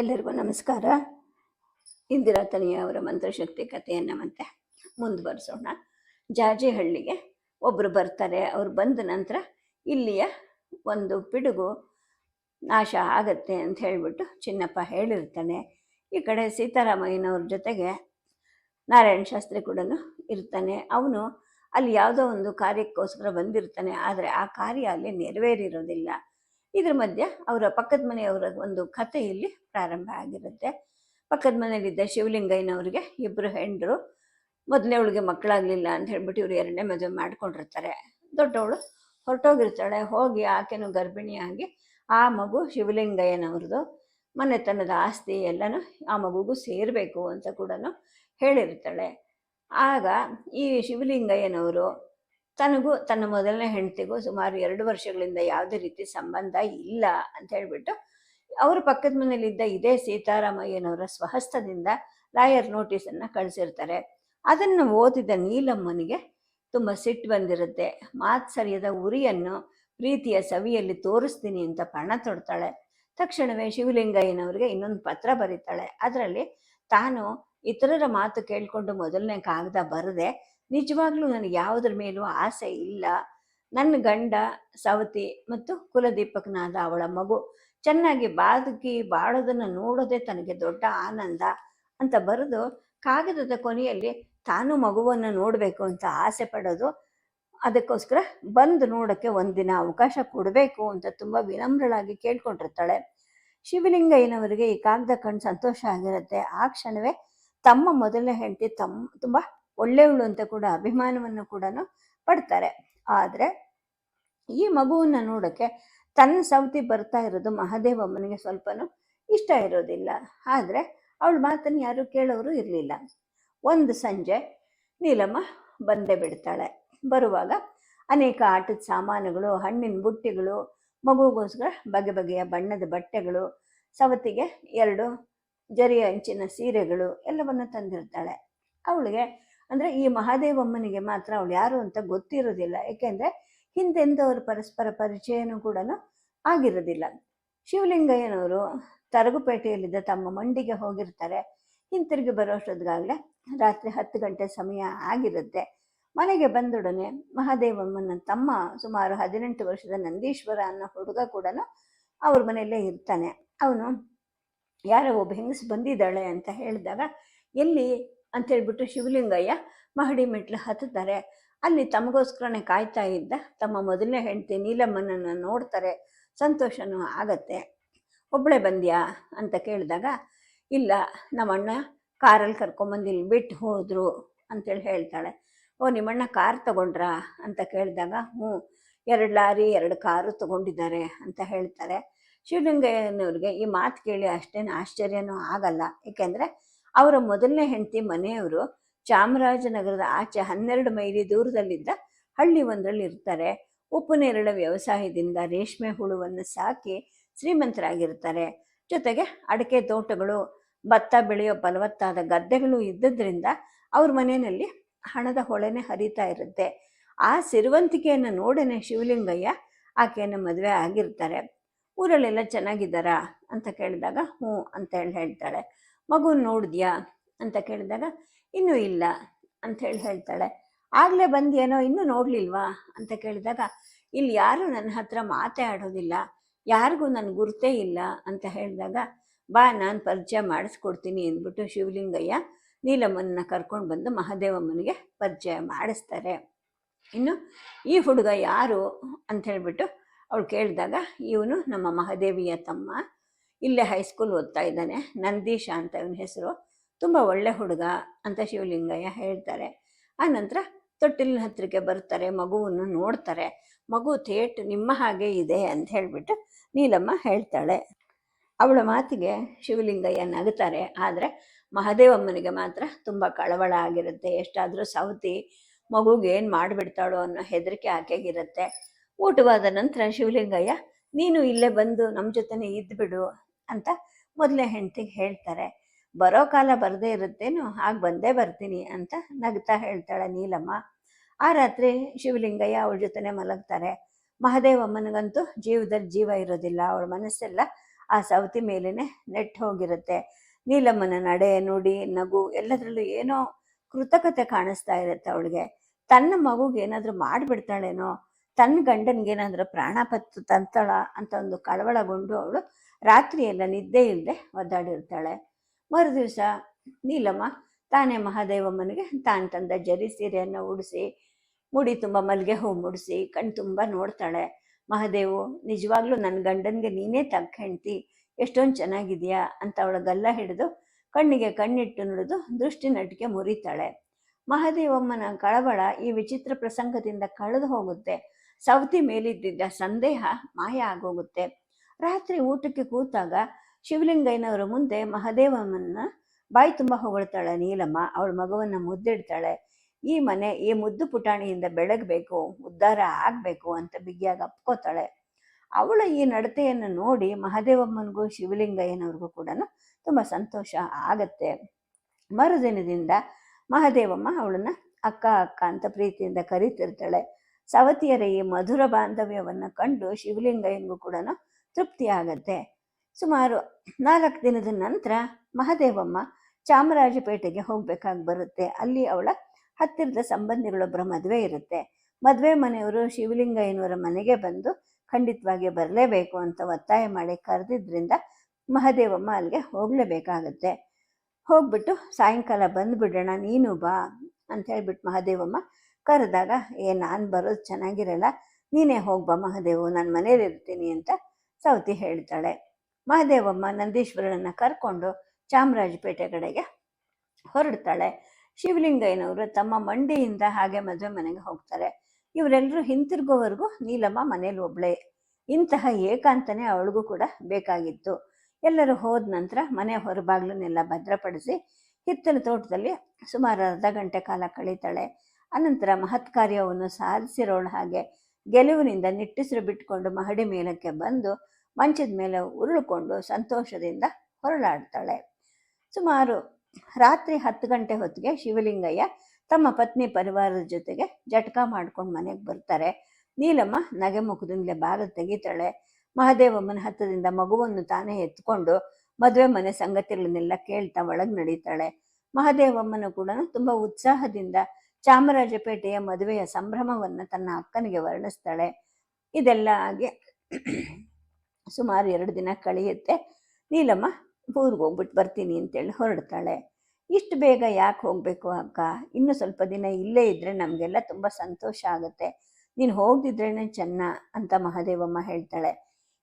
ಎಲ್ಲರಿಗೂ ನಮಸ್ಕಾರ. ಇಂದಿರಾ ತನಿಯ ಅವರ ಮಂತ್ರಶಕ್ತಿ ಕಥೆಯನ್ನು ಮತ್ತೆ ಮುಂದುವರಿಸೋಣ. ಜಾಜಿಹಳ್ಳಿಗೆ ಒಬ್ಬರು ಬರ್ತಾರೆ, ಅವ್ರು ಬಂದ ನಂತರ ಇಲ್ಲಿಯ ಒಂದು ಪಿಡುಗು ನಾಶ ಆಗತ್ತೆ ಅಂತ ಹೇಳಿಬಿಟ್ಟು ಚಿನ್ನಪ್ಪ ಹೇಳಿರ್ತಾನೆ. ಈ ಕಡೆ ಸೀತಾರಾಮಯ್ಯನವ್ರ ಜೊತೆಗೆ ನಾರಾಯಣ ಶಾಸ್ತ್ರಿ ಕೂಡ ಇರ್ತಾನೆ. ಅವನು ಅಲ್ಲಿ ಯಾವುದೋ ಒಂದು ಕಾರ್ಯಕ್ಕೋಸ್ಕರ ಬಂದಿರ್ತಾನೆ, ಆದರೆ ಆ ಕಾರ್ಯ ಅಲ್ಲಿ ನೆರವೇರಿರೋದಿಲ್ಲ. ಇದ್ರ ಮಧ್ಯೆ ಅವರ ಪಕ್ಕದ ಮನೆಯವರ ಒಂದು ಕಥೆ ಇಲ್ಲಿ ಪ್ರಾರಂಭ ಆಗಿರುತ್ತೆ. ಪಕ್ಕದ ಮನೆಯಲ್ಲಿದ್ದ ಶಿವಲಿಂಗಯ್ಯನವ್ರಿಗೆ ಇಬ್ಬರು ಹೆಂಡರು ಮೊದಲನೇವಳಿಗೆ ಮಕ್ಕಳಾಗಲಿಲ್ಲ ಅಂತ ಹೇಳ್ಬಿಟ್ಟು ಇವರು ಎರಡನೇ ಮದುವೆ ಮಾಡ್ಕೊಂಡಿರ್ತಾರೆ. ದೊಡ್ಡವಳು ಹೊರಟೋಗಿರ್ತಾಳೆ, ಹೋಗಿ ಆಕೆನೂ ಗರ್ಭಿಣಿಯಾಗಿ ಆ ಮಗು ಶಿವಲಿಂಗಯ್ಯನವ್ರದ್ದು. ಮನೆತನದ ಆಸ್ತಿ ಎಲ್ಲನೂ ಆ ಮಗುಗೂ ಸೇರಬೇಕು ಅಂತ ಕೂಡ ಹೇಳಿರ್ತಾಳೆ. ಆಗ ಈ ಶಿವಲಿಂಗಯ್ಯನವರು ತನಗೂ ತನ್ನ ಮೊದಲನೇ ಹೆಂಡತಿಗೂ ಸುಮಾರು ಎರಡು ವರ್ಷಗಳಿಂದ ಯಾವುದೇ ರೀತಿ ಸಂಬಂಧ ಇಲ್ಲ ಅಂತ ಹೇಳ್ಬಿಟ್ಟು ಅವರು ಪಕ್ಕದ ಮನೇಲಿದ್ದ ಇದೇ ಸೀತಾರಾಮಯ್ಯನವರ ಸ್ವಹಸ್ತದಿಂದ ಲಾಯರ್ ನೋಟಿಸನ್ನು ಕಳಿಸಿರ್ತಾರೆ. ಅದನ್ನು ಓದಿದ ನೀಲಮ್ಮನಿಗೆ ತುಂಬ ಸಿಟ್ಟು ಬಂದಿರುತ್ತೆ. ಮಾತು ಸರಿಯದ ಉರಿಯನ್ನು ಪ್ರೀತಿಯ ಸವಿಯಲ್ಲಿ ತೋರಿಸ್ತೀನಿ ಅಂತ ಪಣ ತೊಡ್ತಾಳೆ. ತಕ್ಷಣವೇ ಶಿವಲಿಂಗಯ್ಯನವರಿಗೆ ಇನ್ನೊಂದು ಪತ್ರ ಬರೀತಾಳೆ. ಅದರಲ್ಲಿ ತಾನು ಇತರರ ಮಾತು ಕೇಳಿಕೊಂಡು ಮೊದಲನೇ ಕಾಗದ ಬರದೆ ನಿಜವಾಗ್ಲೂ ನನಗೆ ಯಾವುದ್ರ ಮೇಲೂ ಆಸೆ ಇಲ್ಲ. ನನ್ನ ಗಂಡ ಸವತಿ ಮತ್ತು ಕುಲದೀಪಕನಾದ ಅವಳ ಮಗು ಚೆನ್ನಾಗಿ ಬಾದುಕಿ ಬಾಳೋದನ್ನು ನೋಡೋದೇ ತನಗೆ ದೊಡ್ಡ ಆನಂದ ಅಂತ ಬರೆದು ಕಾಗದದ ಕೊನೆಯಲ್ಲಿ ತಾನು ಮಗುವನ್ನು ನೋಡಬೇಕು ಅಂತ ಆಸೆ ಪಡೋದು ಅದಕ್ಕೋಸ್ಕರ ಬಂದು ನೋಡೋಕ್ಕೆ ಒಂದಿನ ಅವಕಾಶ ಕೊಡಬೇಕು ಅಂತ ತುಂಬ ವಿನಮ್ರಳಾಗಿ ಕೇಳ್ಕೊಂಡಿರ್ತಾಳೆ. ಶಿವಲಿಂಗಯ್ಯನವರಿಗೆ ಈ ಕಾಗದ ಕಂಡು ಸಂತೋಷ ಆಗಿರುತ್ತೆ. ಆ ಕ್ಷಣವೇ ತಮ್ಮ ಮೊದಲನೇ ಹೆಂಡತಿ ತಮ್ಮ ತುಂಬ ಒಳ್ಳೆಯವಳು ಅಂತ ಕೂಡ ಅಭಿಮಾನವನ್ನು ಕೂಡ ಪಡ್ತಾರೆ. ಆದರೆ ಈ ಮಗುವನ್ನು ನೋಡೋಕ್ಕೆ ತನ್ನ ಸವತಿ ಬರ್ತಾ ಇರೋದು ಮಹಾದೇವಮ್ಮನಿಗೆ ಸ್ವಲ್ಪನೂ ಇಷ್ಟ ಇರೋದಿಲ್ಲ. ಆದರೆ ಅವಳ ಮಾತನ್ನು ಯಾರು ಕೇಳೋರು ಇರಲಿಲ್ಲ. ಒಂದು ಸಂಜೆ ನೀಲಮ್ಮ ಬಂದೇ ಬಿಡ್ತಾಳೆ. ಬರುವಾಗ ಅನೇಕ ಆಟದ ಸಾಮಾನುಗಳು, ಹಣ್ಣಿನ ಬುಟ್ಟಿಗಳು, ಮಗುಗೋಸ್ಕರ ಬಗೆ ಬಗೆಯ ಬಣ್ಣದ ಬಟ್ಟೆಗಳು, ಸವತಿಗೆ ಎರಡು ಜರಿಯ ಅಂಚಿನ ಸೀರೆಗಳು ಎಲ್ಲವನ್ನು ತಂದಿರ್ತಾಳೆ. ಅವಳಿಗೆ ಅಂದರೆ ಈ ಮಹಾದೇವಮ್ಮನಿಗೆ ಮಾತ್ರ ಅವಳು ಯಾರು ಅಂತ ಗೊತ್ತಿರೋದಿಲ್ಲ. ಏಕೆಂದರೆ ಹಿಂದೆಂದವರು ಪರಸ್ಪರ ಪರಿಚಯನೂ ಕೂಡ ಆಗಿರೋದಿಲ್ಲ. ಶಿವಲಿಂಗಯ್ಯನವರು ತರಗುಪೇಟೆಯಲ್ಲಿದ್ದ ತಮ್ಮ ಮಂಡಿಗೆ ಹೋಗಿರ್ತಾರೆ. ಹಿಂತಿರುಗಿ ಬರೋಷ್ಟೊತ್ತಿಗಾಗಲೇ ರಾತ್ರಿ ಹತ್ತು ಗಂಟೆ ಸಮಯ ಆಗಿರುತ್ತೆ. ಮನೆಗೆ ಬಂದೊಡನೆ ಮಹಾದೇವಮ್ಮನ ತಮ್ಮ ಸುಮಾರು ಹದಿನೆಂಟು ವರ್ಷದ ನಂದೀಶ್ವರ ಅನ್ನೋ ಹುಡುಗ ಕೂಡ ಅವ್ರ ಮನೆಯಲ್ಲೇ ಇರ್ತಾನೆ. ಅವನು, ಯಾರೋ ಒಬ್ಬ ಹೆಂಗಸು ಬಂದಿದ್ದಾಳೆ ಅಂತ ಹೇಳಿದಾಗ, ಎಲ್ಲಿ ಅಂತ ಹೇಳ್ಬಿಟ್ಟು ಶಿವಲಿಂಗಯ್ಯ ಮಹಡಿ ಮೆಟ್ಲು ಹತ್ತುತ್ತಾರೆ. ಅಲ್ಲಿ ತಮಗೋಸ್ಕರನೇ ಕಾಯ್ತಾ ಇದ್ದ ತಮ್ಮ ಮೊದಲನೇ ಹೆಂಡತಿ ನೀಲಮ್ಮನನ್ನು ನೋಡ್ತಾರೆ. ಸಂತೋಷನೂ ಆಗತ್ತೆ. ಒಬ್ಬಳೆ ಬಂದ್ಯಾ? ಅಂತ ಕೇಳಿದಾಗ, ಇಲ್ಲ, ನಮ್ಮಣ್ಣ ಕಾರಲ್ಲಿ ಕರ್ಕೊಂಬಂದಿಲ್ಲಿ ಬಿಟ್ಟು ಹೋದರು ಅಂತೇಳಿ ಹೇಳ್ತಾಳೆ. ಓ, ನಿಮ್ಮಣ್ಣ ಕಾರ್ ತಗೊಂಡ್ರಾ? ಅಂತ ಕೇಳಿದಾಗ, ಹ್ಞೂ, ಎರಡು ಲಾರಿ, ಎರಡು ಕಾರು ತಗೊಂಡಿದ್ದಾರೆ ಅಂತ ಹೇಳ್ತಾರೆ. ಶಿವಲಿಂಗಯ್ಯನವ್ರಿಗೆ ಈ ಮಾತು ಕೇಳಿ ಅಷ್ಟೇನು ಆಶ್ಚರ್ಯನೂ ಆಗಲ್ಲ. ಏಕೆಂದರೆ ಅವರ ಮೊದಲನೇ ಹೆಂಡತಿ ಮನೆಯವರು ಚಾಮರಾಜನಗರದ ಆಚೆ ಹನ್ನೆರಡು ಮೈಲಿ ದೂರದಲ್ಲಿದ್ದ ಹಳ್ಳಿ ಒಂದರಲ್ಲಿ ಇರ್ತಾರೆ. ಉಪ್ಪು ನೇರಳ ವ್ಯವಸಾಯದಿಂದ ರೇಷ್ಮೆ ಹುಳುವನ್ನು ಸಾಕಿ ಶ್ರೀಮಂತರಾಗಿರ್ತಾರೆ. ಜೊತೆಗೆ ಅಡಿಕೆ ತೋಟಗಳು, ಭತ್ತ ಬೆಳೆಯೋ ಫಲವತ್ತಾದ ಗದ್ದೆಗಳು ಇದ್ದದ್ರಿಂದ ಅವ್ರ ಮನೆಯಲ್ಲಿ ಹಣದ ಹೊಳೆನೆ ಹರಿತಾ ಇರುತ್ತೆ. ಆ ಸಿರುವಂತಿಕೆಯನ್ನು ನೋಡನೆ ಶಿವಲಿಂಗಯ್ಯ ಆಕೆಯನ್ನು ಮದುವೆ ಆಗಿರ್ತಾರೆ. ಊರಲ್ಲೆಲ್ಲ ಚೆನ್ನಾಗಿದ್ದಾರಾ ಅಂತ ಕೇಳಿದಾಗ, ಹ್ಞೂ ಅಂತ ಹೇಳಿ ಹೇಳ್ತಾಳೆ ಮಗು ನೋಡಿದ್ಯಾ? ಅಂತ ಕೇಳಿದಾಗ, ಇನ್ನೂ ಇಲ್ಲ ಅಂತ ಹೇಳಿ ಹೇಳ್ತಾಳೆ. ಆಗಲೇ ಬಂದೇನೋ ಇನ್ನೂ ನೋಡಲಿಲ್ವಾ? ಅಂತ ಕೇಳಿದಾಗ, ಇಲ್ಲಿ ಯಾರು ನನ್ನ ಹತ್ರ ಮಾತೇ ಆಡೋದಿಲ್ಲ ಯಾರಿಗೂ ನನ್ನ ಗುರುತೇ ಇಲ್ಲ ಅಂತ ಹೇಳಿದಾಗ, ಬಾ, ನಾನು ಪರಿಚಯ ಮಾಡಿಸ್ಕೊಡ್ತೀನಿ ಅಂದ್ಬಿಟ್ಟು ಶಿವಲಿಂಗಯ್ಯ ನೀಲಮ್ಮನ ಕರ್ಕೊಂಡು ಬಂದು ಮಹಾದೇವಮ್ಮನಿಗೆ ಪರಿಚಯ ಮಾಡಿಸ್ತಾರೆ. ಇನ್ನು ಈ ಹುಡುಗ ಯಾರು? ಅಂತ ಹೇಳಿಬಿಟ್ಟು ಅವಳು ಕೇಳಿದಾಗ, ಇವನು ನಮ್ಮ ಮಹಾದೇವಿಯ ತಮ್ಮ. ಇಲ್ಲೇ ಹೈಸ್ಕೂಲ್ ಓದ್ತಾ ಇದ್ದಾನೆ. ನಂದೀಶ ಅಂತ ಇವನ ಹೆಸರು. ತುಂಬ ಒಳ್ಳೆ ಹುಡುಗ ಅಂತ ಶಿವಲಿಂಗಯ್ಯ ಹೇಳ್ತಾರೆ. ಆ ನಂತರ ತೊಟ್ಟಿಲಿನ ಹತ್ತಿರಕ್ಕೆ ಬರ್ತಾರೆ, ಮಗುವನ್ನು ನೋಡ್ತಾರೆ. ಮಗು ಥೇಟ್ ನಿಮ್ಮ ಹಾಗೆ ಇದೆ ಅಂತ ಹೇಳಿಬಿಟ್ಟು ನೀಲಮ್ಮ ಹೇಳ್ತಾಳೆ. ಅವಳ ಮಾತಿಗೆ ಶಿವಲಿಂಗಯ್ಯ ನಗುತ್ತಾರೆ ಆದರೆ ಮಹಾದೇವಮ್ಮನಿಗೆ ಮಾತ್ರ ತುಂಬ ಕಳವಳ ಆಗಿರುತ್ತೆ. ಎಷ್ಟಾದರೂ ಸೌತಿ ಮಗುಗೆ ಏನು ಮಾಡಿಬಿಡ್ತಾಳೋ ಅನ್ನೋ ಹೆದರಿಕೆ ಆಕೆಗಿರುತ್ತೆ. ಊಟವಾದ ನಂತರ ಶಿವಲಿಂಗಯ್ಯ, ನೀನು ಇಲ್ಲೇ ಬಂದು ನಮ್ಮ ಜೊತೆನೇ ಇದ್ದುಬಿಡು ಅಂತ ಮೊದಲೇ ಹೆಂಡತಿಗೆ ಹೇಳ್ತಾರೆ. ಬರೋ ಕಾಲ ಬರದೇ ಇರುತ್ತೇನೋ, ಆಗ ಬಂದೇ ಬರ್ತೀನಿ ಅಂತ ನಗ್ತಾ ಹೇಳ್ತಾಳೆ ನೀಲಮ್ಮ. ಆ ರಾತ್ರಿ ಶಿವಲಿಂಗಯ್ಯ ಅವಳ ಜೊತೆನೆ ಮಲಗ್ತಾರೆ. ಮಹದೇವಮ್ಮನಿಗಂತೂ ಜೀವದಲ್ಲಿ ಜೀವ ಇರೋದಿಲ್ಲ. ಅವಳ ಮನಸ್ಸೆಲ್ಲ ಆ ಸವತಿ ಮೇಲೇನೆ ನೆಟ್ಟು ಹೋಗಿರುತ್ತೆ. ನೀಲಮ್ಮನ ನಡೆ, ನುಡಿ, ನಗು ಎಲ್ಲದರಲ್ಲೂ ಏನೋ ಕೃತಕತೆ ಕಾಣಿಸ್ತಾ ಇರುತ್ತೆ ಅವಳಿಗೆ. ತನ್ನ ಮಗುಗೆ ಏನಾದರೂ ಮಾಡಿಬಿಡ್ತಾಳೇನೋ ತನ್ನ ಗಂಡನಿಗೆ ಏನಾದರೂ ಪ್ರಾಣಪತ್ತು ತಂತಾಳ ಅಂತ ಒಂದು ಕಳವಳಗೊಂಡು ಅವಳು ರಾತ್ರಿ ಎಲ್ಲ ನಿದ್ದೆ ಇಲ್ಲದೆ ಒದ್ದಾಡಿರ್ತಾಳೆ. ಮರುದಿವಸ, ನೀಲಮ್ಮ, ತಾನೇ ಮಹಾದೇವಮ್ಮನಿಗೆ ತಾನು ತಂದ ಜರಿ ಸೀರೆಯನ್ನು ಉಡಿಸಿ, ಮುಡಿ ತುಂಬ ಮಲ್ಲಿಗೆ ಹೂ ಮುಡಿಸಿ, ಕಣ್ ತುಂಬ ನೋಡ್ತಾಳೆ. ಮಹಾದೇವು, ನಿಜವಾಗ್ಲೂ ನನ್ನ ಗಂಡನಿಗೆ ನೀನೇ ತಕ್ಕ ಹೆಂಡ್ತಿ, ಎಷ್ಟೊಂದು ಚೆನ್ನಾಗಿದೆಯಾ? ಅಂತ ಅವಳ ಗಲ್ಲ ಹಿಡಿದು ಕಣ್ಣಿಗೆ ಕಣ್ಣಿಟ್ಟು ನುಡಿದು ದೃಷ್ಟಿ ನಟಿಕೆ ಮುರಿತಾಳೆ. ಮಹಾದೇವಮ್ಮನ ಕಳವಳ ಈ ವಿಚಿತ್ರ ಪ್ರಸಂಗದಿಂದ ಕಳೆದು ಹೋಗುತ್ತೆ. ಸವತಿ ಮೇಲಿದ್ದಿದ್ದ ಸಂದೇಹ ಮಾಯ ಆಗೋಗುತ್ತೆ. ರಾತ್ರಿ ಊಟಕ್ಕೆ ಕೂತಾಗ ಶಿವಲಿಂಗಯ್ಯನವರ ಮುಂದೆ ಮಹಾದೇವಮ್ಮನ ಬಾಯಿ ತುಂಬ ಹೊಗಳ್ತಾಳೆ ನೀಲಮ್ಮ. ಅವಳ ಮಗುವನ್ನ ಮುದ್ದಿಡ್ತಾಳೆ. ಈ ಮನೆ ಈ ಮುದ್ದು ಪುಟಾಣಿಯಿಂದ ಬೆಳಗಬೇಕು, ಉದ್ಧಾರ ಆಗಬೇಕು ಅಂತ ಬಿಗಿಯಾಗಿ ಅಪ್ಕೋತಾಳೆ. ಅವಳ ಈ ನಡತೆಯನ್ನು ನೋಡಿ ಮಹದೇವಮ್ಮನಿಗೂ ಶಿವಲಿಂಗಯ್ಯನವ್ರಿಗೂ ಕೂಡ ತುಂಬ ಸಂತೋಷ ಆಗತ್ತೆ. ಮರುದಿನದಿಂದ ಮಹಾದೇವಮ್ಮ ಅವಳನ್ನ ಅಕ್ಕ ಅಕ್ಕ ಅಂತ ಪ್ರೀತಿಯಿಂದ ಕರೀತಿರ್ತಾಳೆ. ಸವತಿಯರ ಈ ಮಧುರ ಬಾಂಧವ್ಯವನ್ನು ಕಂಡು ಶಿವಲಿಂಗಯ್ಯನಿಗೂ ಕೂಡ ತೃಪ್ತಿ ಆಗತ್ತೆ ಸುಮಾರು ನಾಲ್ಕು ದಿನದ ನಂತರ ಮಹಾದೇವಮ್ಮ ಚಾಮರಾಜಪೇಟೆಗೆ ಹೋಗ್ಬೇಕಾಗಿ ಬರುತ್ತೆ. ಅಲ್ಲಿ ಅವಳ ಹತ್ತಿರದ ಸಂಬಂಧಿಗಳೊಬ್ಬರ ಮದುವೆ ಇರುತ್ತೆ. ಮದುವೆ ಮನೆಯವರು ಶಿವಲಿಂಗಯ್ಯನವರ ಮನೆಗೆ ಬಂದು ಖಂಡಿತವಾಗಿ ಬರಲೇಬೇಕು ಅಂತ ಒತ್ತಾಯ ಮಾಡಿ ಕರೆದಿದ್ದರಿಂದ ಮಹಾದೇವಮ್ಮ ಅಲ್ಲಿಗೆ ಹೋಗಲೇಬೇಕಾಗತ್ತೆ. ಹೋಗ್ಬಿಟ್ಟು ಸಾಯಂಕಾಲ ಬಂದುಬಿಡೋಣ, ನೀನು ಬಾ ಅಂತ ಹೇಳ್ಬಿಟ್ಟು ಮಹಾದೇವಮ್ಮ ಕರೆದಾಗ, ಏ, ನಾನು ಬರೋದು ಚೆನ್ನಾಗಿರಲ್ಲ, ನೀನೇ ಹೋಗ್ಬಾ ಮಹದೇವು, ನಾನು ಮನೇಲಿ ಇರ್ತೀನಿ ಅಂತ ಸವತಿ ಹೇಳ್ತಾಳೆ. ಮಹದೇವಮ್ಮ ನಂದೀಶ್ವರನನ್ನ ಕರ್ಕೊಂಡು ಚಾಮರಾಜಪೇಟೆ ಕಡೆಗೆ ಹೊರಡ್ತಾಳೆ. ಶಿವಲಿಂಗಯ್ಯನವರು ತಮ್ಮ ಮಂಡಿಯಿಂದ ಹಾಗೆ ಮದುವೆ ಮನೆಗೆ ಹೋಗ್ತಾರೆ. ಇವರೆಲ್ಲರೂ ಹಿಂತಿರುಗೋವರೆಗೂ ನೀಲಮ್ಮ ಮನೇಲಿ ಒಬ್ಳೆ. ಇಂತಹ ಏಕಾಂತನೇ ಅವಳಿಗೂ ಕೂಡ ಬೇಕಾಗಿತ್ತು. ಎಲ್ಲರೂ ಹೋದ ನಂತರ ಮನೆ ಹೊರಬಾಗ್ಲನ್ನೆಲ್ಲ ಭದ್ರಪಡಿಸಿ ಹಿತ್ತಲ ತೋಟದಲ್ಲಿ ಸುಮಾರು ಅರ್ಧ ಗಂಟೆ ಕಾಲ ಕಳೀತಾಳೆ. ಅನಂತರ ಮಹತ್ಕಾರ್ಯವನ್ನು ಸಾಧಿಸಿರೋಳ ಹಾಗೆ ಗೆಲುವಿನಿಂದ ನಿಟ್ಟುಸಿರು ಬಿಟ್ಟುಕೊಂಡು ಮಹಡಿ ಮೇಲಕ್ಕೆ ಬಂದು ಮಂಚದ ಮೇಲೆ ಉರುಳುಕೊಂಡು ಸಂತೋಷದಿಂದ ಹೊರಳಾಡ್ತಾಳೆ. ಸುಮಾರು ರಾತ್ರಿ ಹತ್ತು ಗಂಟೆ ಹೊತ್ತಿಗೆ ಶಿವಲಿಂಗಯ್ಯ ತಮ್ಮ ಪತ್ನಿ ಪರಿವಾರದ ಜೊತೆಗೆ ಜಟ್ಕ ಮಾಡ್ಕೊಂಡು ಮನೆಗೆ ಬರ್ತಾರೆ. ನೀಲಮ್ಮ ನಗೆ ಮುಖದಿಂದಲೇ ಬಾಲ ತೆಗಿತಾಳೆ. ಮಹಾದೇವಮ್ಮನ ಹತ್ತದಿಂದ ಮಗುವನ್ನು ತಾನೇ ಎತ್ಕೊಂಡು ಮದುವೆ ಮನೆ ಸಂಗತಿಗಳನ್ನೆಲ್ಲ ಕೇಳ್ತಾ ಒಳಗೆ ನಡೀತಾಳೆ. ಮಹದೇವಮ್ಮನ ಕೂಡ ತುಂಬ ಉತ್ಸಾಹದಿಂದ ಚಾಮರಾಜಪೇಟೆಯ ಮದುವೆಯ ಸಂಭ್ರಮವನ್ನು ತನ್ನ ಅಕ್ಕನಿಗೆ ವರ್ಣಿಸ್ತಾಳೆ. ಇದೆಲ್ಲ ಆಗಿ ಸುಮಾರು ಎರಡು ದಿನ ಕಳೆಯುತ್ತೆ. ನೀಲಮ್ಮ, ಊರಿಗೆ ಹೋಗ್ಬಿಟ್ಟು ಬರ್ತೀನಿ ಅಂತೇಳಿ ಹೊರಡ್ತಾಳೆ. ಇಷ್ಟು ಬೇಗ ಯಾಕೆ ಹೋಗಬೇಕು ಅಕ್ಕ? ಇನ್ನು ಸ್ವಲ್ಪ ದಿನ ಇಲ್ಲೇ ಇದ್ದರೆ ನಮಗೆಲ್ಲ ತುಂಬ ಸಂತೋಷ ಆಗುತ್ತೆ. ನೀನು ಹೋಗ್ದಿದ್ರೇನೆ ಚೆನ್ನ ಅಂತ ಮಹಾದೇವಮ್ಮ ಹೇಳ್ತಾಳೆ.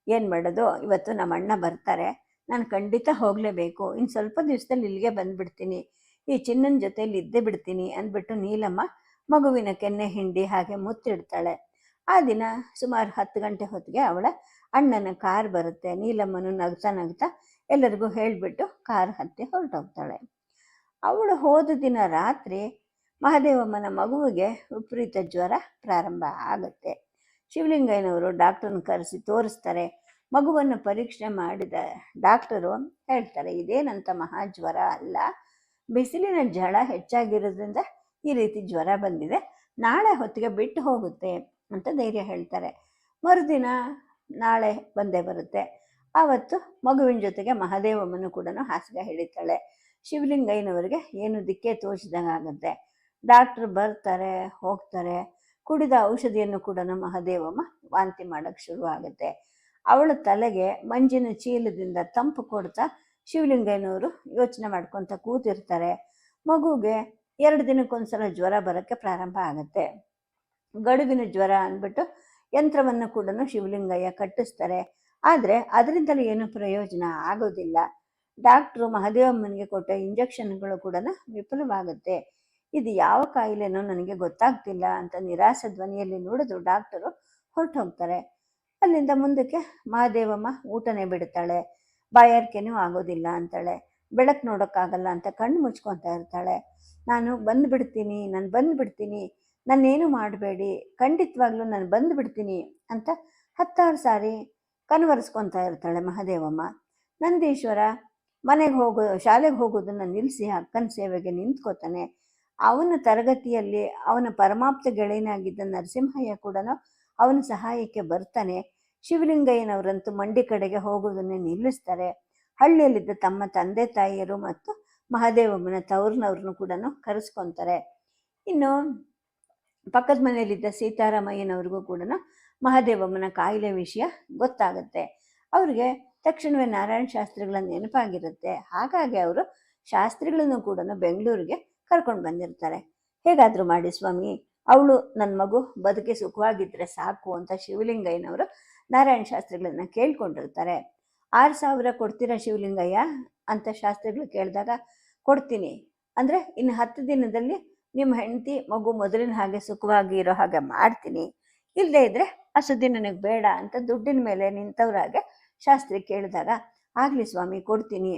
ಏನು ಮಾಡೋದು? ಇವತ್ತು ನಮ್ಮ ಅಣ್ಣ ಬರ್ತಾರೆ. ನಾನು ಖಂಡಿತ ಹೋಗಲೇಬೇಕು. ಇನ್ನು ಸ್ವಲ್ಪ ದಿವಸದಲ್ಲಿ ಇಲ್ಲಿಗೆ ಬಂದುಬಿಡ್ತೀನಿ. ಈ ಚಿನ್ನನ ಜೊತೆಲಿ ಇದ್ದೇ ಬಿಡ್ತೀನಿ ಅಂದ್ಬಿಟ್ಟು ನೀಲಮ್ಮ ಮಗುವಿನ ಕೆನ್ನೆ ಹಿಂಡಿ ಹಾಗೆ ಮುತ್ತಿಡ್ತಾಳೆ ಆ ದಿನ ಸುಮಾರು ಹತ್ತು ಗಂಟೆ ಹೊತ್ತಿಗೆ ಅವಳ ಅಣ್ಣನ ಕಾರ್ ಬರುತ್ತೆ. ನೀಲಮ್ಮನು ನಗ್ತಾ ನಗ್ತಾ ಎಲ್ಲರಿಗೂ ಹೇಳಿಬಿಟ್ಟು ಕಾರ್ ಹತ್ತಿ ಹೊರಟೋಗ್ತಾಳೆ. ಅವಳು ಹೋದ ದಿನ ರಾತ್ರಿ ಮಹಾದೇವಮ್ಮನ ಮಗುವಿಗೆ ವಿಪರೀತ ಜ್ವರ ಪ್ರಾರಂಭ ಆಗುತ್ತೆ. ಶಿವಲಿಂಗಯ್ಯನವರು ಡಾಕ್ಟರ್ನ ಕರೆಸಿ ತೋರಿಸ್ತಾರೆ. ಮಗುವನ್ನು ಪರೀಕ್ಷೆ ಮಾಡಿದ ಡಾಕ್ಟರು ಹೇಳ್ತಾರೆ, ಇದೇನಂತ ಮಹಾಜ್ವರ ಅಲ್ಲ. ಬಿಸಿಲಿನ ಝಳ ಹೆಚ್ಚಾಗಿರೋದ್ರಿಂದ ಈ ರೀತಿ ಜ್ವರ ಬಂದಿದೆ. ನಾಳೆ ಹೊತ್ತಿಗೆ ಬಿಟ್ಟು ಹೋಗುತ್ತೆ ಅಂತ ಧೈರ್ಯ ಹೇಳ್ತಾರೆ. ಮರುದಿನ ನಾಳೆ ಬಂದೇ ಬರುತ್ತೆ. ಆವತ್ತು ಮಗುವಿನ ಜೊತೆಗೆ ಮಹಾದೇವಮ್ಮನು ಕೂಡ ಹಾಸಿಗೆ ಹಿಡಿತಾಳೆ. ಶಿವಲಿಂಗಯ್ಯನವರಿಗೆ ಏನು ದಿಕ್ಕೆ ತೋಚಿದಂಗಾಗುತ್ತೆ ಡಾಕ್ಟ್ರು ಬರ್ತಾರೆ, ಹೋಗ್ತಾರೆ. ಕುಡಿದ ಔಷಧಿಯನ್ನು ಕೂಡ ಮಹಾದೇವಮ್ಮ ವಾಂತಿ ಮಾಡೋಕ್ಕೆ ಶುರು ಆಗುತ್ತೆ. ಅವಳ ತಲೆಗೆ ಮಂಜಿನ ಚೀಲದಿಂದ ತಂಪು ಕೊಡ್ತಾ ಶಿವಲಿಂಗಯ್ಯನವರು ಯೋಚನೆ ಮಾಡ್ಕೊತ ಕೂತಿರ್ತಾರೆ. ಮಗುಗೆ ಎರಡು ದಿನಕ್ಕೊಂದ್ಸಲ ಜ್ವರ ಬರೋಕ್ಕೆ ಪ್ರಾರಂಭ ಆಗುತ್ತೆ. ಗಡುವಿನ ಜ್ವರ ಅಂದ್ಬಿಟ್ಟು ಯಂತ್ರವನ್ನು ಕೂಡ ಶಿವಲಿಂಗಯ್ಯ ಕಟ್ಟಿಸ್ತಾರೆ. ಆದರೆ ಅದರಿಂದಲೂ ಏನು ಪ್ರಯೋಜನ ಆಗೋದಿಲ್ಲ. ಡಾಕ್ಟ್ರು ಮಹದೇವಮ್ಮನಿಗೆ ಕೊಟ್ಟ ಇಂಜೆಕ್ಷನ್ಗಳು ಕೂಡ ವಿಫಲವಾಗುತ್ತೆ. ಇದು ಯಾವ ಕಾಯಿಲೆನೋ ನನಗೆ ಗೊತ್ತಾಗ್ತಿಲ್ಲ ಅಂತ ನಿರಾಸೆ ಧ್ವನಿಯಲ್ಲಿ ನೋಡಿದ್ರು ಡಾಕ್ಟರು ಹೊರಟು ಹೋಗ್ತಾರೆ ಅಲ್ಲಿಂದ ಮುಂದಕ್ಕೆ ಮಹಾದೇವಮ್ಮ ಊಟನೇ ಬಿಡ್ತಾಳೆ. ಬಾಯಾರಿಕೆನೂ ಆಗೋದಿಲ್ಲ ಅಂತಾಳೆ. ಬೆಳಕು ನೋಡೋಕ್ಕಾಗಲ್ಲ ಅಂತ ಕಣ್ಣು ಮುಚ್ಕೊತಾ ಇರ್ತಾಳೆ. ನಾನು ಬಂದುಬಿಡ್ತೀನಿ ನಾನು ಬಂದುಬಿಡ್ತೀನಿ ನಾನೇನು ಮಾಡಬೇಡಿ, ಖಂಡಿತವಾಗ್ಲೂ ನಾನು ಬಂದುಬಿಡ್ತೀನಿ ಅಂತ ಹತ್ತಾರು ಸಾರಿ ಕನ್ವರ್ಸ್ಕೊತಾ ಇರ್ತಾಳೆ ಮಹಾದೇವಮ್ಮ. ನಂದೀಶ್ವರ ಮನೆಗೆ ಹೋಗೋ, ಶಾಲೆಗೆ ಹೋಗೋದನ್ನು ನಿಲ್ಲಿಸಿ ಅಕ್ಕನ ಸೇವೆಗೆ ನಿಂತ್ಕೋತಾನೆ. ಅವನ ತರಗತಿಯಲ್ಲಿ ಅವನ ಪರಮಾಪ್ತ ಗೆಳೆಯನಾಗಿದ್ದ ನರಸಿಂಹಯ್ಯ ಕೂಡ ಅವನ ಸಹಾಯಕ್ಕೆ ಬರ್ತಾನೆ. ಶಿವಲಿಂಗಯ್ಯನವರಂತೂ ಮಂಡಿ ಕಡೆಗೆ ಹೋಗುವುದನ್ನೇ ನಿಲ್ಲಿಸ್ತಾರೆ. ಹಳ್ಳಿಯಲ್ಲಿದ್ದ ತಮ್ಮ ತಂದೆ, ತಾಯಿಯರು ಮತ್ತು ಮಹಾದೇವಮ್ಮನ ತವ್ರನವ್ರನ್ನು ಕೂಡ ಕರೆಸ್ಕೊಂತಾರೆ. ಇನ್ನು ಪಕ್ಕದ ಮನೆಯಲ್ಲಿದ್ದ ಸೀತಾರಾಮಯ್ಯನವ್ರಿಗೂ ಕೂಡ ಮಹಾದೇವಮ್ಮನ ಕಾಯಿಲೆ ವಿಷಯ ಗೊತ್ತಾಗುತ್ತೆ. ಅವ್ರಿಗೆ ತಕ್ಷಣವೇ ನಾರಾಯಣ ಶಾಸ್ತ್ರಿಗಳ ನೆನಪಾಗಿರುತ್ತೆ. ಹಾಗಾಗಿ ಅವರು ಶಾಸ್ತ್ರಿಗಳನ್ನು ಕೂಡ ಬೆಂಗಳೂರಿಗೆ ಕರ್ಕೊಂಡು ಬಂದಿರ್ತಾರೆ. ಹೇಗಾದರೂ ಮಾಡಿ ಸ್ವಾಮಿ, ಅವಳು ನನ್ನ ಮಗು, ಬದುಕಿ ಸುಖವಾಗಿದ್ದರೆ ಸಾಕು ಅಂತ ಶಿವಲಿಂಗಯ್ಯನವರು ನಾರಾಯಣ ಶಾಸ್ತ್ರಿಗಳನ್ನ ಕೇಳ್ಕೊಂಡಿರ್ತಾರೆ. ಆರು ಸಾವಿರ ಕೊಡ್ತೀರಾ ಶಿವಲಿಂಗಯ್ಯ? ಅಂತ ಶಾಸ್ತ್ರಿಗಳು ಕೇಳಿದಾಗ, ಕೊಡ್ತೀನಿ. ಅಂದರೆ ಇನ್ನು ಹತ್ತು ದಿನದಲ್ಲಿ ನಿಮ್ಮ ಹೆಂಡತಿ, ಮಗು ಮೊದಲಿನ ಹಾಗೆ ಸುಖವಾಗಿ ಇರೋ ಹಾಗೆ ಮಾಡ್ತೀನಿ. ಇಲ್ಲದೇ ಇದ್ದರೆ ಆ ಸುದ್ದಿ ನನಗೆ ಬೇಡ ಅಂತ ದುಡ್ಡಿನ ಮೇಲೆ ನಿಂತವ್ರಾಗೆ ಶಾಸ್ತ್ರಿ ಕೇಳಿದಾಗ, ಆಗಲಿ ಸ್ವಾಮಿ ಕೊಡ್ತೀನಿ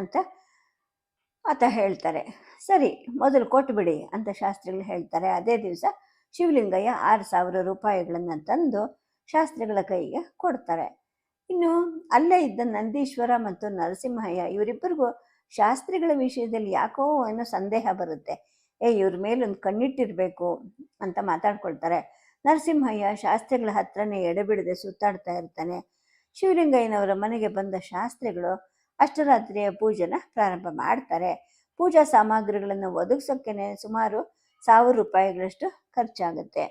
ಅಂತ ಆತ ಹೇಳ್ತಾರೆ. ಸರಿ, ಮೊದಲು ಕೊಟ್ಬಿಡಿ ಅಂತ ಶಾಸ್ತ್ರಿಗಳು ಹೇಳ್ತಾರೆ. ಅದೇ ದಿವಸ ಶಿವಲಿಂಗಯ್ಯ ಆರು ಸಾವಿರ ರೂಪಾಯಿಗಳನ್ನು ತಂದು ಶಾಸ್ತ್ರಿಗಳ ಕೈಗೆ ಕೊಡ್ತಾರೆ. ಇನ್ನು ಅಲ್ಲೇ ಇದ್ದ ನಂದೀಶ್ವರ ಮತ್ತು ನರಸಿಂಹಯ್ಯ ಇವರಿಬ್ಬರಿಗೂ ಶಾಸ್ತ್ರಿಗಳ ವಿಷಯದಲ್ಲಿ ಯಾಕೋ ಏನೋ ಸಂದೇಹ ಬರುತ್ತೆ. ಏ, ಇವ್ರ ಮೇಲೊಂದು ಕಣ್ಣಿಟ್ಟಿರಬೇಕು ಅಂತ ಮಾತಾಡ್ಕೊಳ್ತಾರೆ. ನರಸಿಂಹಯ್ಯ ಶಾಸ್ತ್ರಿಗಳ ಹತ್ರನೇ ಎಡೆಬಿಡದೆ ಸುತ್ತಾಡ್ತಾ ಇರ್ತಾನೆ. ಶಿವಲಿಂಗಯ್ಯನವರ ಮನೆಗೆ ಬಂದ ಶಾಸ್ತ್ರಿಗಳು ಅಷ್ಟರಾತ್ರಿಯ ಪೂಜೆನ ಪ್ರಾರಂಭ ಮಾಡ್ತಾರೆ. ಪೂಜಾ ಸಾಮಗ್ರಿಗಳನ್ನು ಒದಗಿಸೋಕ್ಕೇನೆ ಸುಮಾರು ಸಾವಿರ ರೂಪಾಯಿಗಳಷ್ಟು ಖರ್ಚಾಗುತ್ತೆ.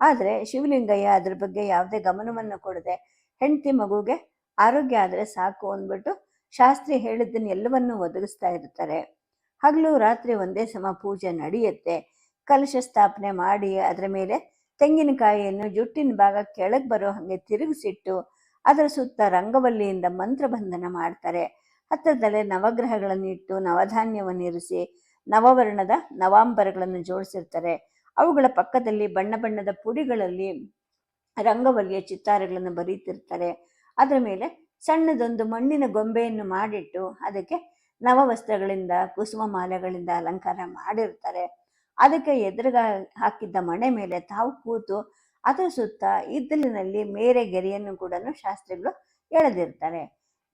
ಆದರೆ ಶಿವಲಿಂಗಯ್ಯ ಅದ್ರ ಬಗ್ಗೆ ಯಾವುದೇ ಗಮನವನ್ನು ಕೊಡದೆ ಹೆಂಡತಿ ಮಗುಗೆ ಆರೋಗ್ಯ ಆದರೆ ಸಾಕು ಅಂದ್ಬಿಟ್ಟು ಶಾಸ್ತ್ರಿ ಹೇಳಿದ್ದನ್ನು ಎಲ್ಲವನ್ನೂ ಒದಗಿಸ್ತಾ ಇರ್ತಾರೆ. ಹಗಲು ರಾತ್ರಿ ಒಂದೇ ಸಮ ಪೂಜೆ ನಡೆಯುತ್ತೆ. ಕಲಶ ಸ್ಥಾಪನೆ ಮಾಡಿ ಅದರ ಮೇಲೆ ತೆಂಗಿನಕಾಯಿಯನ್ನು ಜುಟ್ಟಿನ ಭಾಗ ಕೆಳಗೆ ಬರೋ ಹಾಗೆ ತಿರುಗಿಸಿಟ್ಟು ಅದರ ಸುತ್ತ ರಂಗವಲ್ಲಿಯಿಂದ ಮಂತ್ರಬಂಧನ ಮಾಡ್ತಾರೆ. ಹತ್ತಿರದಲ್ಲೇ ನವಗ್ರಹಗಳನ್ನು ಇಟ್ಟು ನವಧಾನ್ಯವನ್ನು ಇರಿಸಿ ನವವರ್ಣದ ನವಾಂಬರಗಳನ್ನು ಜೋಡಿಸಿರ್ತಾರೆ. ಅವುಗಳ ಪಕ್ಕದಲ್ಲಿ ಬಣ್ಣ ಬಣ್ಣದ ಪುಡಿಗಳಲ್ಲಿ ರಂಗವಲ್ಲಿಯ ಚಿತ್ತಾರಗಳನ್ನು ಬರೀತಿರ್ತಾರೆ. ಅದರ ಮೇಲೆ ಸಣ್ಣದೊಂದು ಮಣ್ಣಿನ ಗೊಂಬೆಯನ್ನು ಮಾಡಿಟ್ಟು ಅದಕ್ಕೆ ನವವಸ್ತ್ರಗಳಿಂದ ಕುಸುಮ ಮಾಲೆಗಳಿಂದ ಅಲಂಕಾರ ಮಾಡಿರ್ತಾರೆ. ಅದಕ್ಕೆ ಎದುರುಗ ಹಾಕಿದ್ದ ಮಣೆ ಮೇಲೆ ತಾವು ಕೂತು ಅದರ ಸುತ್ತ ಇದ್ದಲಿನಲ್ಲಿ ಮೇರೆ ಗೆರೆಯನ್ನು ಕೂಡ ಶಾಸ್ತ್ರಿಗಳು ಎಳೆದಿರ್ತಾರೆ.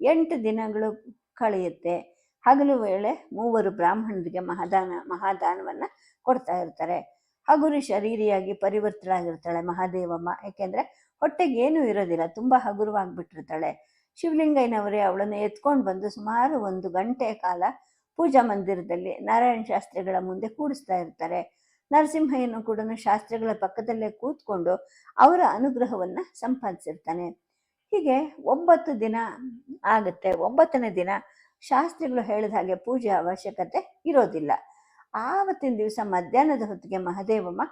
ಎಂಟು ದಿನಗಳು ಕಳೆಯುತ್ತೆ. ಹಗಲು ವೇಳೆ ಮೂವರು ಬ್ರಾಹ್ಮಣರಿಗೆ ಮಹಾದಾನ, ಮಹಾದಾನವನ್ನು ಕೊಡ್ತಾ ಇರ್ತಾರೆ. ಹಗುರು ಶರೀರಿಯಾಗಿ ಪರಿವರ್ತನಾಗಿರ್ತಾಳೆ ಮಹಾದೇವಮ್ಮ. ಯಾಕೆಂದ್ರೆ ಹೊಟ್ಟೆಗೆ ಇರೋದಿಲ್ಲ, ತುಂಬ ಹಗುರವಾಗ್ಬಿಟ್ಟಿರ್ತಾಳೆ. ಶಿವಲಿಂಗಯ್ಯನವರೇ ಅವಳನ್ನು ಎತ್ಕೊಂಡು ಬಂದು ಸುಮಾರು ಒಂದು ಗಂಟೆ ಕಾಲ ಪೂಜಾ ಮಂದಿರದಲ್ಲಿ ನಾರಾಯಣ ಶಾಸ್ತ್ರಿಗಳ ಮುಂದೆ ಕೂಡಿಸ್ತಾ ಇರ್ತಾರೆ. ನರಸಿಂಹಯ್ಯನು ಕೂಡ ಶಾಸ್ತ್ರಿಗಳ ಪಕ್ಕದಲ್ಲೇ ಕೂತ್ಕೊಂಡು ಅವರ ಅನುಗ್ರಹವನ್ನ ಸಂಪಾದಿಸಿರ್ತಾನೆ. ಹೀಗೆ ಒಂಬತ್ತು ದಿನ ಆಗುತ್ತೆ, ಒಂಬತ್ತನೇ ದಿನ ಶಾಸ್ತ್ರಿಗಳು ಹೇಳಿದ ಹಾಗೆ ಪೂಜೆ ಅವಶ್ಯಕತೆ ಇರೋದಿಲ್ಲ. ಆವತ್ತಿನ ದಿವಸ ಮಧ್ಯಾಹ್ನದ ಹೊತ್ತಿಗೆ ಮಹದೇವಮ್ಮ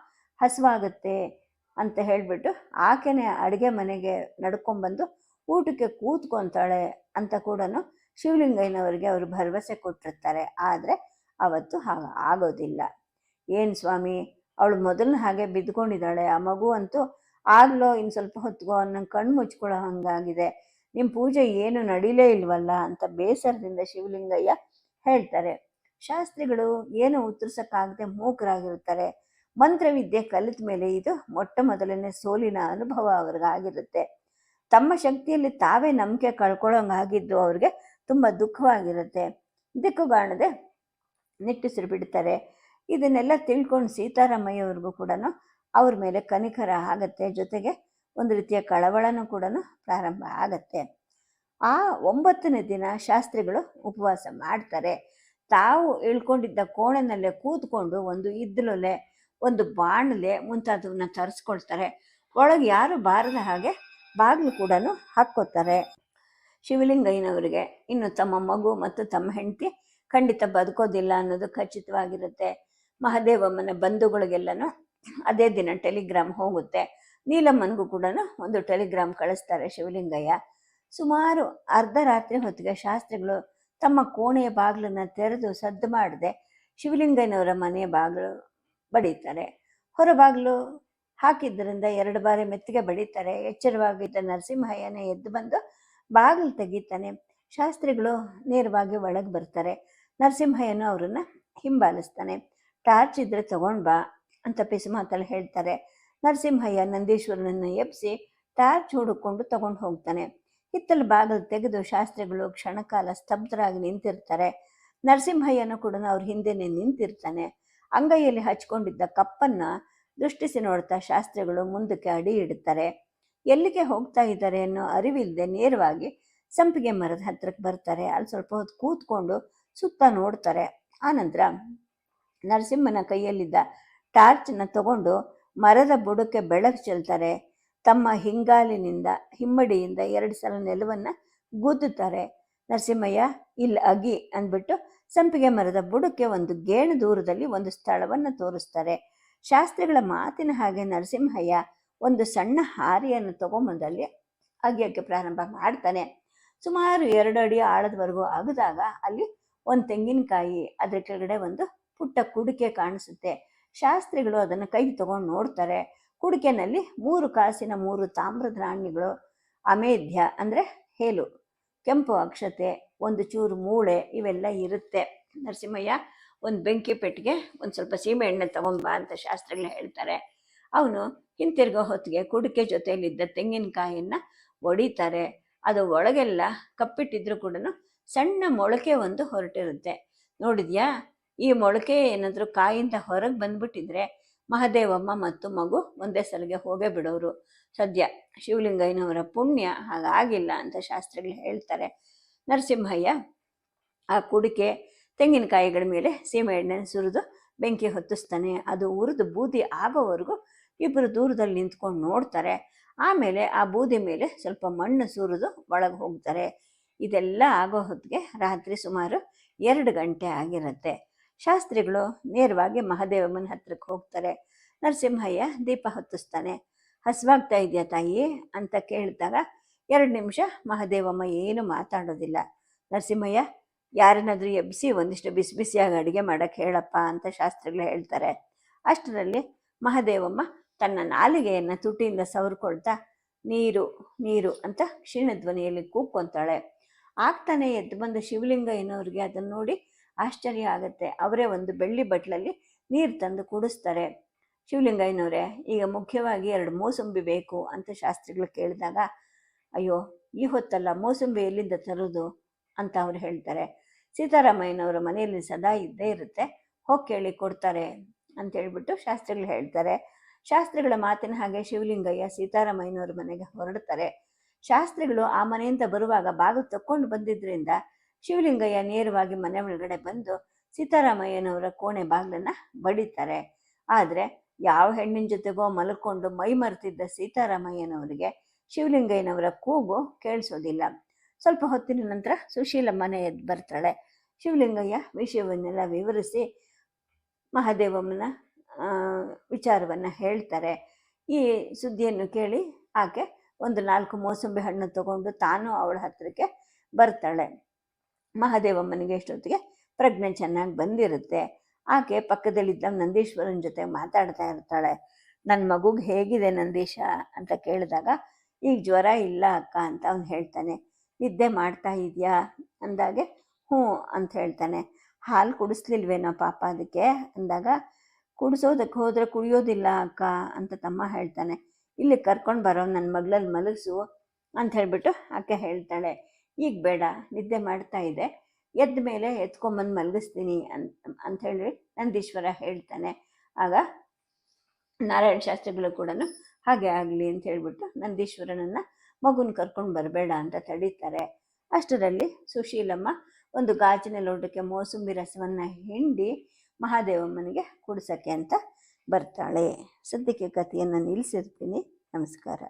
ಹಸುವಾಗುತ್ತೆ ಅಂತ ಹೇಳಿಬಿಟ್ಟು ಆಕೆನೇ ಅಡುಗೆ ಮನೆಗೆ ನಡ್ಕೊಂಡ್ಬಂದು ಊಟಕ್ಕೆ ಕೂತ್ಕೊಂತಾಳೆ ಅಂತ ಕೂಡ ಶಿವಲಿಂಗಯ್ಯನವರಿಗೆ ಅವರು ಭರವಸೆ ಕೊಟ್ಟಿರ್ತಾರೆ. ಆದರೆ ಅವತ್ತು ಹಾಗೆ ಆಗೋದಿಲ್ಲ. ಏನು ಸ್ವಾಮಿ, ಅವಳು ಮೊದಲನ ಹಾಗೆ ಬಿದ್ದುಕೊಂಡಿದ್ದಾಳೆ ಆ ಮಗು ಅಂತೂ ಆಗ್ಲೋ ಇನ್ನು ಸ್ವಲ್ಪ ಹೊತ್ತಿಗೋ ಅನ್ನೋ ಕಣ್ಣು ಮುಚ್ಕೊಳ್ಳೋ ಹಂಗಾಗಿದೆ. ನಿಮ್ಮ ಪೂಜೆ ಏನು ನಡೀಲೇ ಇಲ್ವಲ್ಲ ಅಂತ ಬೇಸರದಿಂದ ಶಿವಲಿಂಗಯ್ಯ ಹೇಳ್ತಾರೆ. ಶಾಸ್ತ್ರಿಗಳು ಏನು ಉತ್ತರಿಸಕ್ಕಾಗದೆ ಮೂಕರಾಗಿರುತ್ತಾರೆ. ಮಂತ್ರವಿದ್ಯೆ ಕಲಿತ ಮೇಲೆ ಇದು ಮೊಟ್ಟ ಮೊದಲನೇ ಸೋಲಿನ ಅನುಭವ ಅವ್ರಿಗಾಗಿರುತ್ತೆ. ತಮ್ಮ ಶಕ್ತಿಯಲ್ಲಿ ತಾವೇ ನಂಬಿಕೆ ಕಳ್ಕೊಳ್ಳೋಂಗಾಗಿದ್ದು ಅವ್ರಿಗೆ ತುಂಬ ದುಃಖವಾಗಿರುತ್ತೆ. ದಿಕ್ಕುಗಾಣದೆ ನಿಟ್ಟುಸಿರು ಬಿಡ್ತಾರೆ ಇದನ್ನೆಲ್ಲ ತಿಳ್ಕೊಂಡು ಸೀತಾರಾಮಯ್ಯವ್ರಿಗೂ ಕೂಡ ಅವ್ರ ಮೇಲೆ ಕನಿಕರ ಆಗತ್ತೆ. ಜೊತೆಗೆ ಒಂದು ರೀತಿಯ ಕಳವಳನೂ ಕೂಡ ಪ್ರಾರಂಭ ಆಗತ್ತೆ. ಆ ಒಂಬತ್ತನೇ ದಿನ ಶಾಸ್ತ್ರಿಗಳು ಉಪವಾಸ ಮಾಡ್ತಾರೆ. ತಾವು ಇಳ್ಕೊಂಡಿದ್ದ ಕೋಣೆನಲ್ಲೇ ಕೂತ್ಕೊಂಡು ಒಂದು ಇದ್ದಲೊಲೆ ಒಂದು ಬಾಣಲೆ ಮುಂತಾದವನ್ನ ತರಿಸ್ಕೊಳ್ತಾರೆ. ಒಳಗೆ ಯಾರು ಬಾರದ ಹಾಗೆ ಬಾಗಿಲು ಕೂಡ ಹಾಕ್ಕೋತಾರೆ. ಶಿವಲಿಂಗಯ್ಯನವರಿಗೆ ಇನ್ನು ತಮ್ಮ ಮಗು ಮತ್ತು ತಮ್ಮ ಹೆಂಡತಿ ಖಂಡಿತ ಬದುಕೋದಿಲ್ಲ ಅನ್ನೋದು ಖಚಿತವಾಗಿರುತ್ತೆ. ಮಹದೇವಮ್ಮನ ಬಂಧುಗಳಿಗೆಲ್ಲನೂ ಅದೇ ದಿನ ಟೆಲಿಗ್ರಾಮ್ ಹೋಗುತ್ತೆ. ನೀಲಮ್ಮನಿಗೂ ಕೂಡ ಒಂದು ಟೆಲಿಗ್ರಾಮ್ ಕಳಿಸ್ತಾರೆ ಶಿವಲಿಂಗಯ್ಯ. ಸುಮಾರು ಅರ್ಧ ರಾತ್ರಿ ಹೊತ್ತಿಗೆ ಶಾಸ್ತ್ರಿಗಳು ತಮ್ಮ ಕೋಣೆಯ ಬಾಗಿಲನ್ನು ತೆರೆದು ಸದ್ದು ಮಾಡದೆ ಶಿವಲಿಂಗಯ್ಯನವರ ಮನೆಯ ಬಾಗಿಲು ಬಡಿತಾರೆ ಹೊರ ಬಾಗಿಲು ಹಾಕಿದ್ದರಿಂದ ಎರಡು ಬಾರಿ ಮೆತ್ತಿಗೆ ಬಡಿತಾರೆ ಎಚ್ಚರವಾಗಿದ್ದ ನರಸಿಂಹಯ್ಯನೇ ಎದ್ದು ಬಂದು ಬಾಗಿಲು ತೆಗಿತಾನೆ ಶಾಸ್ತ್ರಿಗಳು ನೇರವಾಗಿ ಒಳಗೆ ಬರ್ತಾರೆ ನರಸಿಂಹಯ್ಯನು ಅವರನ್ನ ಹಿಂಬಾಲಿಸ್ತಾನೆ. ಟಾರ್ಚ್ ಇದ್ರೆ ತಗೊಂಡ್ ಬಾ ಅಂತ ಪಿಸು ಮಾತಲ್ಲಿ ಹೇಳ್ತಾರೆ. ನರಸಿಂಹಯ್ಯ ನಂದೀಶ್ವರನನ್ನು ಎಬ್ಬಿಸಿ ಟಾರ್ಚ್ ಹುಡುಕೊಂಡು ತಗೊಂಡು ಹೋಗ್ತಾನೆ. ಹಿತ್ತಲು ಬಾಗಿಲು ತೆಗೆದು ಶಾಸ್ತ್ರಿಗಳು ಕ್ಷಣಕಾಲ ಸ್ತಬ್ಧರಾಗಿ ನಿಂತಿರ್ತಾರೆ. ನರಸಿಂಹಯ್ಯನು ಕೂಡ ಅವ್ರ ಹಿಂದೆನೆ ನಿಂತಿರ್ತಾನೆ. ಅಂಗೈಯಲ್ಲಿ ಹಚ್ಕೊಂಡಿದ್ದ ಕಪ್ಪನ್ನ ದೃಷ್ಟಿಸಿ ನೋಡ್ತಾ ಶಾಸ್ತ್ರಿಗಳು ಮುಂದಕ್ಕೆ ಅಡಿ ಇಡ್ತಾರೆ ಎಲ್ಲಿಗೆ ಹೋಗ್ತಾ ಇದ್ದಾರೆ ಅನ್ನೋ ಅರಿವಿಲ್ಲದೆ ನೇರವಾಗಿ ಸಂಪಿಗೆ ಮರದ ಹತ್ರಕ್ಕೆ ಬರ್ತಾರೆ. ಅಲ್ಲಿ ಸ್ವಲ್ಪ ಹೊತ್ತು ಕೂತ್ಕೊಂಡು ಸುತ್ತ ನೋಡ್ತಾರೆ. ಆನಂತರ ನರಸಿಂಹನ ಕೈಯಲ್ಲಿದ್ದ ಟಾರ್ಚನ್ನ ತಗೊಂಡು ಮರದ ಬುಡಕ್ಕೆ ಬೆಳಕು ಚೆಲ್ತಾರೆ. ತಮ್ಮ ಹಿಂಗಾಲಿನಿಂದ, ಹಿಮ್ಮಡಿಯಿಂದ ಎರಡು ಸಲ ನೆಲವನ್ನು ಗುದ್ದುತ್ತಾರೆ ನರಸಿಂಹಯ್ಯ ಇಲ್ಲಿ ಅಗಿ ಅಂದ್ಬಿಟ್ಟು ಸಂಪಿಗೆ ಮರದ ಬುಡಕ್ಕೆ ಒಂದು ಗೇಣು ದೂರದಲ್ಲಿ ಒಂದು ಸ್ಥಳವನ್ನು ತೋರಿಸ್ತಾರೆ. ಶಾಸ್ತ್ರಿಗಳ ಮಾತಿನ ಹಾಗೆ ನರಸಿಂಹಯ್ಯ ಒಂದು ಸಣ್ಣ ಹಾರಿಯನ್ನು ತಗೊಂಬಂದಲ್ಲಿ ಅಗಿಯೋಕ್ಕೆ ಪ್ರಾರಂಭ ಮಾಡ್ತಾನೆ. ಸುಮಾರು ಎರಡು ಅಡಿ ಆಳದವರೆಗೂ ಅಗದಾಗ ಅಲ್ಲಿ ಒಂದು ತೆಂಗಿನಕಾಯಿ ಅದರ ಕೆಳಗಡೆ ಒಂದು ಪುಟ್ಟ ಕುಡಿಕೆ ಕಾಣಿಸುತ್ತೆ. ಶಾಸ್ತ್ರಿಗಳು ಅದನ್ನು ಕೈಗೆ ತಗೊಂಡು ನೋಡ್ತಾರೆ. ಕುಡಿಕೆನಲ್ಲಿ ಮೂರು ಕಾಸಿನ ಮೂರು ತಾಮ್ರದ ನಾಣ್ಯಗಳು ಅಮೇಧ್ಯ ಅಂದರೆ ಹೇಲು, ಕೆಂಪು ಅಕ್ಷತೆ, ಒಂದು ಚೂರು ಮೂಳೆ ಇವೆಲ್ಲ ಇರುತ್ತೆ. ನರಸಿಂಹಯ್ಯ, ಒಂದು ಬೆಂಕಿ ಪೆಟ್ಟಿಗೆ, ಒಂದು ಸ್ವಲ್ಪ ಸೀಮೆ ಎಣ್ಣೆ ತಗೊಂಬ ಅಂತ ಶಾಸ್ತ್ರಗಳು ಹೇಳ್ತಾರೆ. ಅವನು ಹಿಂತಿರುಗೋ ಹೊತ್ತಿಗೆ ಕುಡಿಕೆ ಜೊತೆಯಲ್ಲಿದ್ದ ತೆಂಗಿನಕಾಯಿಯನ್ನು ಒಡಿತಾರೆ. ಅದು ಒಳಗೆಲ್ಲ ಕಪ್ಪಿಟ್ಟಿದ್ರು ಕೂಡ ಸಣ್ಣ ಮೊಳಕೆ ಒಂದು ಹೊರಟಿರುತ್ತೆ. ನೋಡಿದ್ಯಾ? ಈ ಮೊಳಕೆ ಏನಾದರೂ ಕಾಯಿಂದ ಹೊರಗೆ ಬಂದ್ಬಿಟ್ಟಿದ್ರೆ ಮಹದೇವಮ್ಮ ಮತ್ತು ಮಗು ಒಂದೇ ಸಲಿಗೆ ಹೋಗೇ ಬಿಡೋರು. ಸದ್ಯ ಶಿವಲಿಂಗಯ್ಯನವರ ಪುಣ್ಯ ಹಾಗಾಗಿಲ್ಲ ಅಂತ ಶಾಸ್ತ್ರಿಗಳು ಹೇಳ್ತಾರೆ. ನರಸಿಂಹಯ್ಯ ಆ ಕುಡಿಕೆ ತೆಂಗಿನಕಾಯಿಗಳ ಮೇಲೆ ಸೀಮೆ ಎಣ್ಣೆ ಸುರಿದು ಬೆಂಕಿ ಹೊತ್ತಿಸ್ತಾನೆ. ಅದು ಉರಿದು ಬೂದಿ ಆಗೋವರೆಗೂ ಇಬ್ಬರು ದೂರದಲ್ಲಿ ನಿಂತ್ಕೊಂಡು ನೋಡ್ತಾರೆ. ಆಮೇಲೆ ಆ ಬೂದಿ ಮೇಲೆ ಸ್ವಲ್ಪ ಮಣ್ಣು ಸುರಿದು ಒಳಗೆ ಹೋಗ್ತಾರೆ. ಇದೆಲ್ಲ ಆಗೋ ಹೊತ್ತಿಗೆ ರಾತ್ರಿ ಸುಮಾರು ಎರಡು ಗಂಟೆ ಆಗಿರುತ್ತೆ. ಶಾಸ್ತ್ರಿಗಳು ನೇರವಾಗಿ ಮಹಾದೇವಮ್ಮನ ಹತ್ರಕ್ಕೆ ಹೋಗ್ತಾರೆ. ನರಸಿಂಹಯ್ಯ ದೀಪ ಹೊತ್ತಿಸ್ತಾನೆ. ಹಸುವಾಗ್ತಾ ಇದೆಯಾ ತಾಯಿ? ಅಂತ ಕೇಳಿದಾಗ, ಎರಡು ನಿಮಿಷ ಮಹಾದೇವಮ್ಮ ಏನು ಮಾತಾಡೋದಿಲ್ಲ. ನರಸಿಂಹಯ್ಯ, ಯಾರನ್ನಾದರೂ ಎಬ್ಬಿಸಿ ಒಂದಿಷ್ಟು ಬಿಸಿ ಬಿಸಿಯಾಗಿ ಅಡುಗೆ ಮಾಡೋಕ್ಕೆ ಹೇಳಪ್ಪ ಅಂತ ಶಾಸ್ತ್ರಿಗಳು ಹೇಳ್ತಾರೆ. ಅಷ್ಟರಲ್ಲಿ ಮಹಾದೇವಮ್ಮ ತನ್ನ ನಾಲಿಗೆಯನ್ನು ತುಟಿಯಿಂದ ಸವರ್ಕೊಳ್ತಾ, ನೀರು ನೀರು ಅಂತ ಕ್ಷೀಣಧ್ವನಿಯಲ್ಲಿ ಕೂಗ್ಕೊಂತಾಳೆ ಆಗ್ತಾನೆ ಎದ್ದು ಬಂದ ಏನೋರಿಗೆ ಅದನ್ನು ನೋಡಿ ಆಶ್ಚರ್ಯ ಆಗುತ್ತೆ. ಅವರೇ ಒಂದು ಬೆಳ್ಳಿ ಬಟ್ಲಲ್ಲಿ ನೀರು ತಂದು ಕುಡಿಸ್ತಾರೆ. ಶಿವಲಿಂಗಯ್ಯನವರೇ, ಈಗ ಮುಖ್ಯವಾಗಿ ಎರಡು ಮೋಸಂಬಿ ಬೇಕು ಅಂತ ಶಾಸ್ತ್ರಿಗಳು ಕೇಳಿದಾಗ, ಅಯ್ಯೋ, ಈ ಹೊತ್ತಲ್ಲ ಮೋಸಂಬಿ ಎಲ್ಲಿಂದ ತರೋದು ಅಂತ ಅವ್ರು ಹೇಳ್ತಾರೆ. ಸೀತಾರಾಮಯ್ಯನವರ ಮನೆಯಲ್ಲಿ ಸದಾ ಇದ್ದೇ ಇರುತ್ತೆ, ಹೋಗಿ ಕೇಳಿ ಕೊಡ್ತಾರೆ ಅಂತ ಹೇಳ್ಬಿಟ್ಟು ಶಾಸ್ತ್ರಿಗಳು ಹೇಳ್ತಾರೆ. ಶಾಸ್ತ್ರಿಗಳ ಮಾತಿನ ಹಾಗೆ ಶಿವಲಿಂಗಯ್ಯ ಸೀತಾರಾಮಯ್ಯನವ್ರ ಮನೆಗೆ ಹೊರಡ್ತಾರೆ. ಶಾಸ್ತ್ರಿಗಳು ಆ ಮನೆಯಿಂದ ಬರುವಾಗ ಬಾಗಿಲು ತಕ್ಕೊಂಡು ಬಂದಿದ್ರಿಂದ ಶಿವಲಿಂಗಯ್ಯ ನೇರವಾಗಿ ಮನೆ ಒಳಗಡೆ ಬಂದು ಸೀತಾರಾಮಯ್ಯನವರ ಕೋಣೆ ಬಾಗ್ಲನ್ನ ಬಡಿತಾರೆ. ಆದರೆ ಯಾವ ಹೆಣ್ಣಿನ ಜೊತೆಗೋ ಮಲ್ಕೊಂಡು ಮೈ ಮರೆತಿದ್ದ ಸೀತಾರಾಮಯ್ಯನವರಿಗೆ ಶಿವಲಿಂಗಯ್ಯನವರ ಕೂಗು ಕೇಳಿಸೋದಿಲ್ಲ. ಸ್ವಲ್ಪ ಹೊತ್ತಿನ ನಂತರ ಸುಶೀಲ ಮನೆ ಎದ್ದು ಬರ್ತಾಳೆ. ಶಿವಲಿಂಗಯ್ಯ ವಿಷಯವನ್ನೆಲ್ಲ ವಿವರಿಸಿ ಮಹಾದೇವಮ್ಮನ ವಿಚಾರವನ್ನು ಹೇಳ್ತಾರೆ. ಈ ಸುದ್ದಿಯನ್ನು ಕೇಳಿ ಆಕೆ ಒಂದು ನಾಲ್ಕು ಮೋಸಂಬಿ ಹಣ್ಣು ತಗೊಂಡು ತಾನು ಅವಳ ಹತ್ತಿರಕ್ಕೆ ಬರ್ತಾಳೆ. ಮಹಾದೇವಮ್ಮನಿಗೆ ಎಷ್ಟೊತ್ತಿಗೆ? ಪ್ರಜ್ಞೆ ಚೆನ್ನಾಗಿ ಬಂದಿರುತ್ತೆ. ಆಕೆ ಪಕ್ಕದಲ್ಲಿದ್ದ ನಂದೀಶ್ವರನ ಜೊತೆ ಮಾತಾಡ್ತಾ ಇರ್ತಾಳೆ. ನನ್ನ ಮಗುಗೆ ಹೇಗಿದೆ ನಂದೀಶ? ಅಂತ ಕೇಳಿದಾಗ, ಈಗ ಜ್ವರ ಇಲ್ಲ ಅಕ್ಕ, ಅಂತ ಅವನು ಹೇಳ್ತಾನೆ. ನಿದ್ದೆ ಮಾಡ್ತಾ ಇದೆಯಾ? ಅಂದಾಗೆ, ಹ್ಞೂ, ಅಂತ ಹೇಳ್ತಾನೆ. ಹಾಲು ಕುಡಿಸ್ಲಿಲ್ವೇನೋ ಪಾಪ ಅದಕ್ಕೆ? ಅಂದಾಗ ಕುಡಿಸೋದಕ್ಕೆ ಹೋದರೆ ಕುಡಿಯೋದಿಲ್ಲ ಅಕ್ಕ, ಅಂತ ತಮ್ಮ ಹೇಳ್ತಾನೆ. ಇಲ್ಲಿ ಕರ್ಕೊಂಡು ಬರೋ ನನ್ನ ಮಗಳಲ್ಲಿ ಮಲಗಿಸು, ಅಂತ ಹೇಳಿಬಿಟ್ಟು ಆಕೆ ಹೇಳ್ತಾಳೆ. ಈಗ ಬೇಡ, ನಿದ್ದೆ ಮಾಡ್ತಾ ಇದೆ, ಎದ್ದ ಮೇಲೆ ಎತ್ಕೊಂಬಂದು ಮಲಗಿಸ್ತೀನಿ ಅಂತ ಅಂಥೇಳಿ ನಂದೀಶ್ವರ ಹೇಳ್ತಾನೆ. ಆಗ ನಾರಾಯಣ ಶಾಸ್ತ್ರಿಗಳು ಕೂಡ ಹಾಗೆ ಆಗಲಿ ಅಂತ ಹೇಳ್ಬಿಟ್ಟು ನಂದೀಶ್ವರನನ್ನು ಮಗುನ ಕರ್ಕೊಂಡು ಬರಬೇಡ ಅಂತ ತಡೀತಾರೆ. ಅಷ್ಟರಲ್ಲಿ ಸುಶೀಲಮ್ಮ ಒಂದು ಗಾಜಿನ ಲೋಟಕ್ಕೆ ಮೋಸುಂಬಿ ರಸವನ್ನು ಹಿಂಡಿ ಮಹಾದೇವಮ್ಮನಿಗೆ ಕುಡಿಸೋಕ್ಕೆ ಅಂತ ಬರ್ತಾಳೆ. ಸದ್ಯಕ್ಕೆ ಕಥೆಯನ್ನು ನಿಲ್ಲಿಸಿರ್ತೀನಿ ನಮಸ್ಕಾರ.